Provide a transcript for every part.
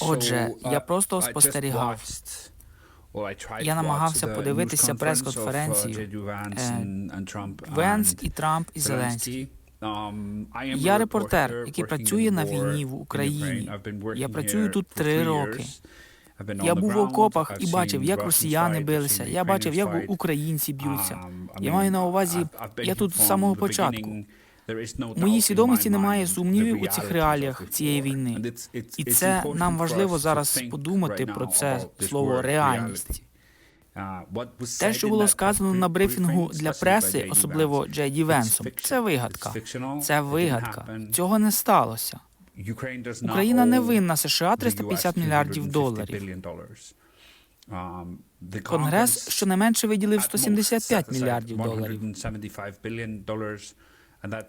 Отже, я просто спостерігав. Я намагався подивитися прес-конференцію Венс і Трамп і Зеленський. Я репортер, який працює на війні в Україні. Я працюю тут три роки. Я був в окопах і бачив, як росіяни билися. Я бачив, як українці б'ються. Я маю на увазі, я тут з самого початку. В моїй свідомості немає сумнівів у цих реаліях цієї війни. І це нам важливо зараз подумати про це слово реальність. Те, що було сказано на брифінгу для преси, особливо Джей Ді Венсом, це вигадка. Це вигадка. Цього не сталося. Україна не винна США 350 мільярдів доларів. Конгрес щонайменше виділив 175 мільярдів доларів.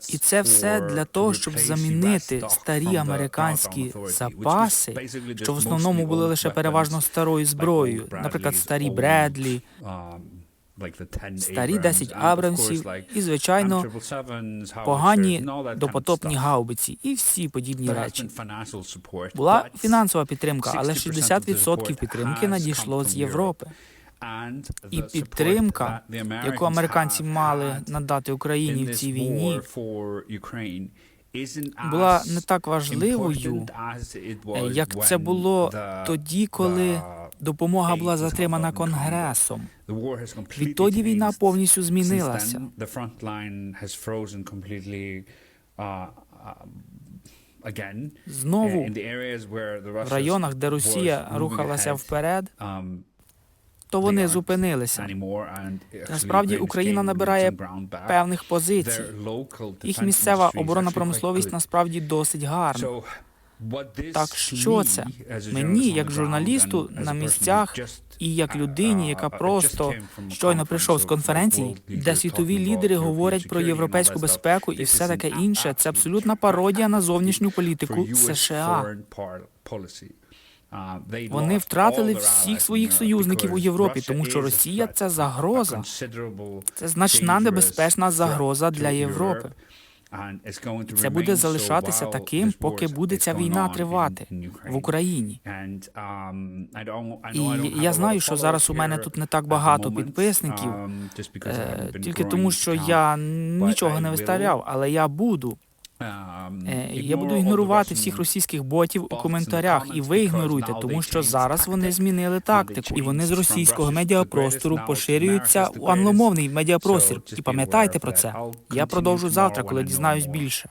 І це все для того, щоб замінити старі американські запаси, що в основному були лише переважно старою зброєю, наприклад, старі Бредлі, старі 10 Абрамсів і, звичайно, погані допотопні гаубиці і всі подібні речі. Була фінансова підтримка, але 60% підтримки надійшло з Європи. І підтримка, яку американці мали надати Україні в цій війні, була не так важливою, е, як це було тоді, коли допомога була затримана Конгресом. Відтоді війна повністю змінилася. Знову в районах, де Росія рухалася вперед, то вони зупинилися. Насправді Україна набирає Певних позицій. Їх місцева оборонна промисловість насправді досить гарна. Так що це? Мені, як журналісту на місцях, І як людині, яка просто щойно прийшов з конференції, де світові лідери говорять про європейську безпеку і все таке інше, це абсолютна пародія на зовнішню політику США. Вони втратили всіх своїх союзників у Європі, тому що Росія це загроза. Це значна небезпечна загроза для Європи. Це буде залишатися таким, поки буде ця війна тривати в Україні. І я знаю, що зараз у мене тут не так багато підписників, е, тільки тому, що я нічого не виставляв, але я буду. Е, Я буду ігнорувати всіх російських ботів у коментарях, і ви ігноруйте, тому що зараз вони змінили тактику, і вони з російського медіапростору поширюються у англомовний медіапростір. І пам'ятайте про це. Я продовжу завтра, коли дізнаюсь більше.